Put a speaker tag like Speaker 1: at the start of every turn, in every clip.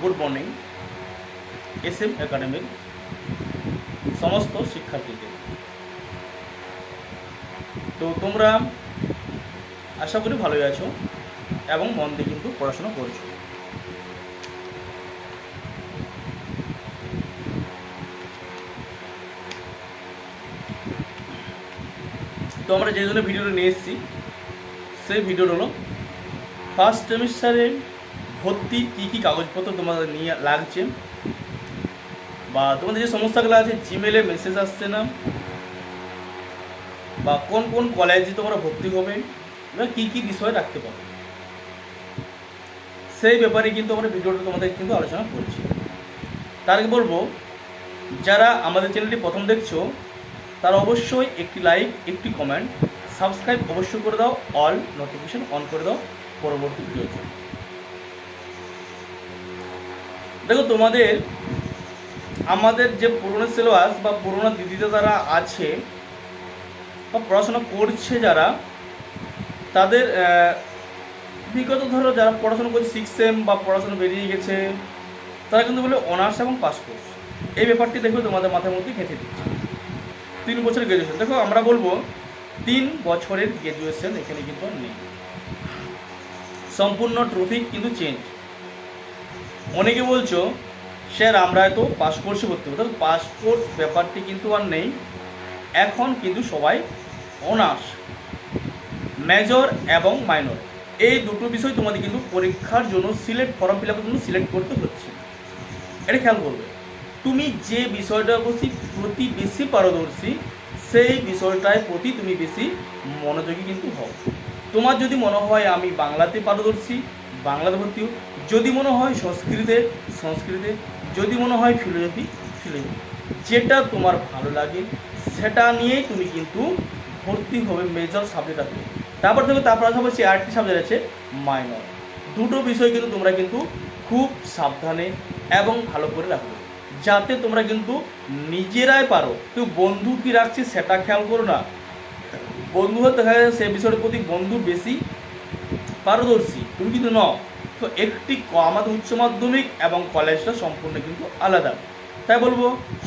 Speaker 1: Good morning S M একাডেমির সমস্ত শিক্ষার্থীকে। তো তোমরা আশা করি ভালোই আছো এবং মন দিয়ে কিন্তু পড়াশোনা করছ। তো আমরা যে জন্য ভিডিওটা নিয়ে এসেছি, সেই ভিডিওটা হলো ফার্স্ট সেমিস্টারে ভর্তি কী কী কাগজপত্র তোমাদের নিয়ে লাগছে? বা তোমাদের যে সমস্যাগুলো আছে জিমেলে মেসেজ আসছে না? বা কোন কোন কলেজে তোমরা ভর্তি হবে? বা কী কী বিষয় রাখতে পারো? সেই ব্যাপারে কিন্তু আমরা ভিডিওটা তোমাদের কিন্তু আলোচনা করছি। তার আগে বলব, যারা আমাদের চ্যানেলটি প্রথম দেখছ, তারা অবশ্যই একটি লাইক একটি কমেন্ট সাবস্ক্রাইব অবশ্যই করে দাও অল নোটিফিকেশন অন করে দাও, পরবর্তী ভিডিওর জন্য দেখো, তোমাদের, আমাদের যে পুরনো সিলেবাস বা পুরনো দিদিতে যারা আছে বা পড়াশোনা করছে যারা, তাদের বিগত ধরো যারা পড়াশোনা করছে সিক্স সেম বা পড়াশোনা বেরিয়ে গেছে, তারা কিন্তু বলে অনার্স এবং পাস কোর্স এই ব্যাপারটি দেখবে তোমাদের মাথার মধ্যে গেঁথে দিচ্ছে। তিন বছরের গ্র্যাজুয়েশন দেখো, আমরা বলব, তিন বছরের গ্র্যাজুয়েশন এখানে কিন্তু নেই। সম্পূর্ণ ট্রফিক কিন্তু চেঞ্জ অনেকে বলছো, স্যার, আমরা তো পাস কোর্সে করতে হবে তাহলে পাস কোর্স ব্যাপারটি কিন্তু আর নেই। এখন কিন্তু সবাই অনার্স, মেজর এবং মাইনর। এই দুটো বিষয় তোমাদের কিন্তু পরীক্ষার জন্য, সিলেক্ট, ফর্ম ফিল আপের জন্য সিলেক্ট করতে হচ্ছে। এটা খেয়াল করবে। তুমি যে বিষয়টার প্রতি বেশি পারদর্শী, সেই বিষয়টায় প্রতি তুমি বেশি মনোযোগী কিন্তু হও। তোমার যদি মনে হয় আমি বাংলাতে পারদর্শী, বাংলাতে ভর্তি হও। যদি মনে হয় সংস্কৃতে সংস্কৃতে, যদি মনে হয় ফিলোসফি ফিলোসফি যেটা তোমার ভালো লাগে, সেটা নিয়েই তুমি কিন্তু ভর্তি হবে মেজর সাবজেক্ট আছে তারপর দেখো তার পাশাপাশি আরেকটি সাবজেক্ট আছে মাইনর দুটো বিষয় কিন্তু তোমরা কিন্তু খুব সাবধানে এবং ভালো করে রাখবে যাতে তোমরা কিন্তু নিজেরাই পারো। কেউ বন্ধু কি রাখছে, সেটা খেয়াল করো না। বন্ধু দেখা যায় সে বিষয়ের প্রতি বন্ধু বেশি পারদর্শী। তুমি কিন্তু ন তো একটি আমাদের উচ্চ মাধ্যমিক এবং কলেজটা সম্পূর্ণ কিন্তু আলাদা। তাই বলব,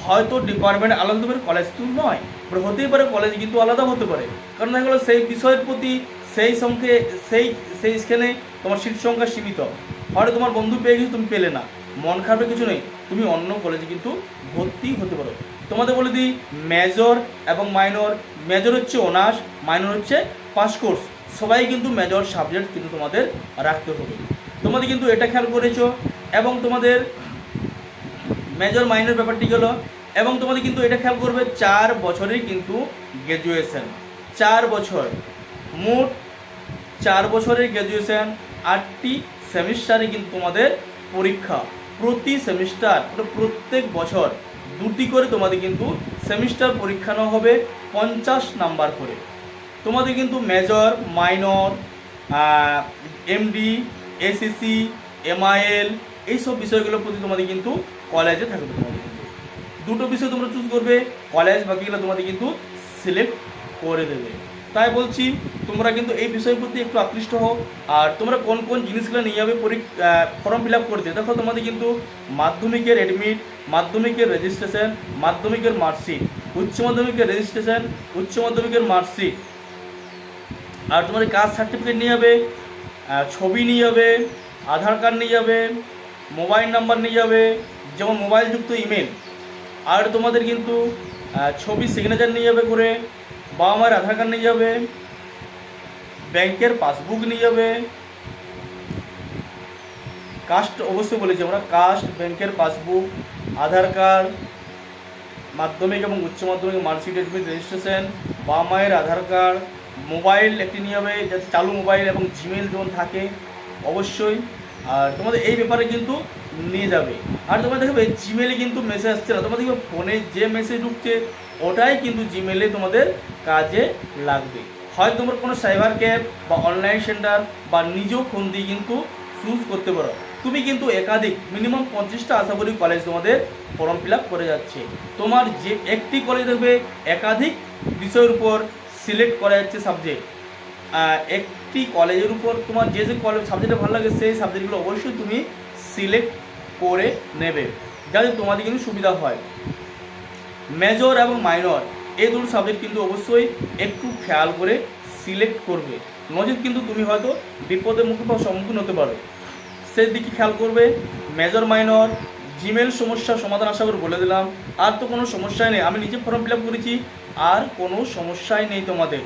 Speaker 1: হয়তো ডিপার্টমেন্ট আলাদা কলেজ তো নয় এবার হতেই পারে কলেজ কিন্তু আলাদা হতে পারে। কারণ দেখা গেলো, সেই বিষয়ের প্রতি সেই সঙ্গে সেই সেই স্কেনে তোমার সিট সংখ্যা সীমিত। হয়তো তোমার বন্ধু পেয়ে গেছো, তুমি পেলে না। মন খারাপের কিছু নেই। তুমি অন্য কলেজে কিন্তু ভর্তি হতে পারো। তোমাদের বলে দিই মেজর এবং মাইনর মেজর হচ্ছে অনার্স মাইনর হচ্ছে পাস কোর্স সবাই কিন্তু মেজর সাবজেক্ট কিন্তু তোমাদের রাখতে হবে। তোমাদের কিন্তু এটা খেয়াল করেছ এবং তোমাদের মেজর মাইনর ব্যাপারটি গেলো এবং তোমাদের কিন্তু এটা খেয়াল করবে চার বছরের কিন্তু গ্র্যাজুয়েশন চার বছর, মোট চার বছরের গ্র্যাজুয়েশন আটটি সেমিস্টারে কিন্তু তোমাদের পরীক্ষা। প্রতি সেমিস্টার প্রত্যেক বছর দুটি করে তোমাদের কিন্তু সেমিস্টার পরীক্ষা নেওয়া হবে পঞ্চাশ নাম্বার করে। তোমাদের কিন্তু major minor MD ACC MIL এইসব বিষয়গুলোর প্রতি তোমাদের কিন্তু কলেজে থাকবে তোমাদের কিন্তু। দুটো বিষয় তোমরা চুজ করবে কলেজ বাকিগুলো তোমাদের কিন্তু সিলেক্ট করে দেবে। তাই বলছি, তোমরা কিন্তু এই বিষয়ের প্রতি একটু আকৃষ্ট হও, আর তোমরা কোন কোন জিনিসগুলো নিয়ে যাবে ফর্ম ফিল আপ করতে দেখো তোমাদের কিন্তু মাধ্যমিকের অ্যাডমিট মাধ্যমিকের রেজিস্ট্রেশন মাধ্যমিকের মার্কশিট উচ্চ মাধ্যমিকের রেজিস্ট্রেশন উচ্চ মাধ্যমিকের মার্কশিট আর তোমাদের কাস্ট সার্টিফিকেট নিয়ে যাবে ছবি নিয়ে যাবে, আধার কার্ড নিয়ে যাবে মোবাইল নাম্বার নিয়ে যাবে, যেমন মোবাইলযুক্ত ইমেল আর তোমাদের কিন্তু ছবি সিগনেচার নিয়ে যাবে করে বাবা মায়ের আধার কার্ড নিয়ে যাবে, ব্যাংকের পাসবুক নিয়ে যাবে। কাস্ট অবশ্যই বলেছি আমরা কাস্ট ব্যাংকের পাসবুক, আধার কার্ড, মাধ্যমিক এবং উচ্চ মাধ্যমিক মার্কশিট এডমিট রেজিস্ট্রেশন বাবা মায়ের আধার কার্ড, মোবাইল একটি নিয়ে হবে যাতে চালু মোবাইল এবং জিমেল যেমন থাকে, অবশ্যই। আর তোমাদের এই ব্যাপারে কিন্তু নিয়ে যাবে। আর তোমরা দেখবে জিমেলে কিন্তু মেসেজ আসছে না তোমরা দেখবে ফোনে যে মেসেজ ঢুকছে ওটাই কিন্তু জিমেলে তোমাদের কাজে লাগবে। হয়তো তোমার কোনো সাইবার ক্যাব বা অনলাইন সেন্টার বা নিজেও ফোন দিয়ে কিন্তু চুজ করতে পারো। তুমি কিন্তু একাধিক মিনিমাম পঞ্চাশটা আশা করি কলেজ তোমাদের ফর্ম ফিল করে যাচ্ছে। তোমার যে একটি কলেজ দেখবে একাধিক বিষয়ের উপর সিলেক্ট করা যাচ্ছে সাবজেক্ট একটি কলেজের উপর তোমার যে যে কলেজ সাবজেক্টটা ভালো লাগে, সেই সাবজেক্টগুলো অবশ্যই তুমি সিলেক্ট করে নেবে। যাতে তোমাদের কিন্তু সুবিধা হয়। মেজর এবং মাইনর এই দুটো সাবজেক্ট কিন্তু অবশ্যই একটু খেয়াল করে সিলেক্ট করবে। নজির কিন্তু তুমি হয়তো বিপদের মুখে বা সম্মুখীন হতে পারো। সেই দিকে খেয়াল করবে মেজর মাইনর জিমেল সমস্যার সমাধান আশা করে বলে দিলাম। আর তো কোনো সমস্যাই নেই, আমি নিজে ফর্ম ফিল করেছি, আর কোনো সমস্যাই নেই তোমাদের।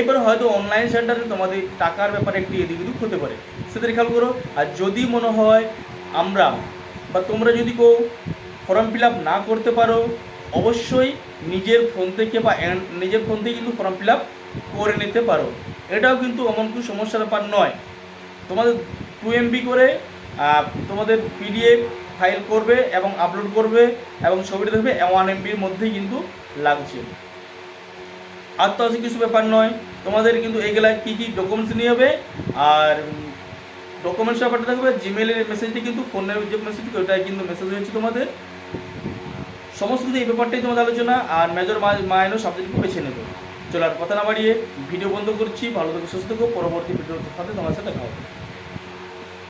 Speaker 1: এবার হয়তো অনলাইন সেন্টারে তোমাদের টাকার ব্যাপারে একটি এদিক ওদিক হতে পারে। সেটা খেয়াল করো, আর যদি মনে হয় আমরা বা তোমরা যদি কেউ ফর্ম ফিল না করতে পারো অবশ্যই নিজের ফোন থেকে বা নিজের ফোন থেকে কিন্তু ফর্ম ফিল করে নিতে পারো। এটাও কিন্তু এমন কোনো সমস্যার ব্যাপার নয়। তোমাদের টু এমবি করে তোমাদের পিডিএফ ফাইল করবে এবং আপলোড করবে এবং ছবিটা দেখবে ওয়ান এমবির মধ্যেই কিন্তু লাগছে। আর তো কিছু ব্যাপার নয়। তোমাদের কিন্তু এইগুলা কী কী ডকুমেন্টস নিয়ে হবে? আর ডকুমেন্টস ব্যাপারটা থাকবে জিমেলের মেসেজটি কিন্তু ফোনের যে মেসেজ ওইটাই কিন্তু মেসেজ হয়েছে তোমাদের। সমস্ত এই ব্যাপারটাই তোমাদের আলোচনা, আর মেজর মাইনর সাবজেক্টকে বেছে নেবে। চলো আর কথা না বাড়িয়ে ভিডিও বন্ধ করছি, ভালো থেকে, সুস্থ থেকো, পরবর্তী ভিডিওর সাথে তোমার সাথে দেখা হবে।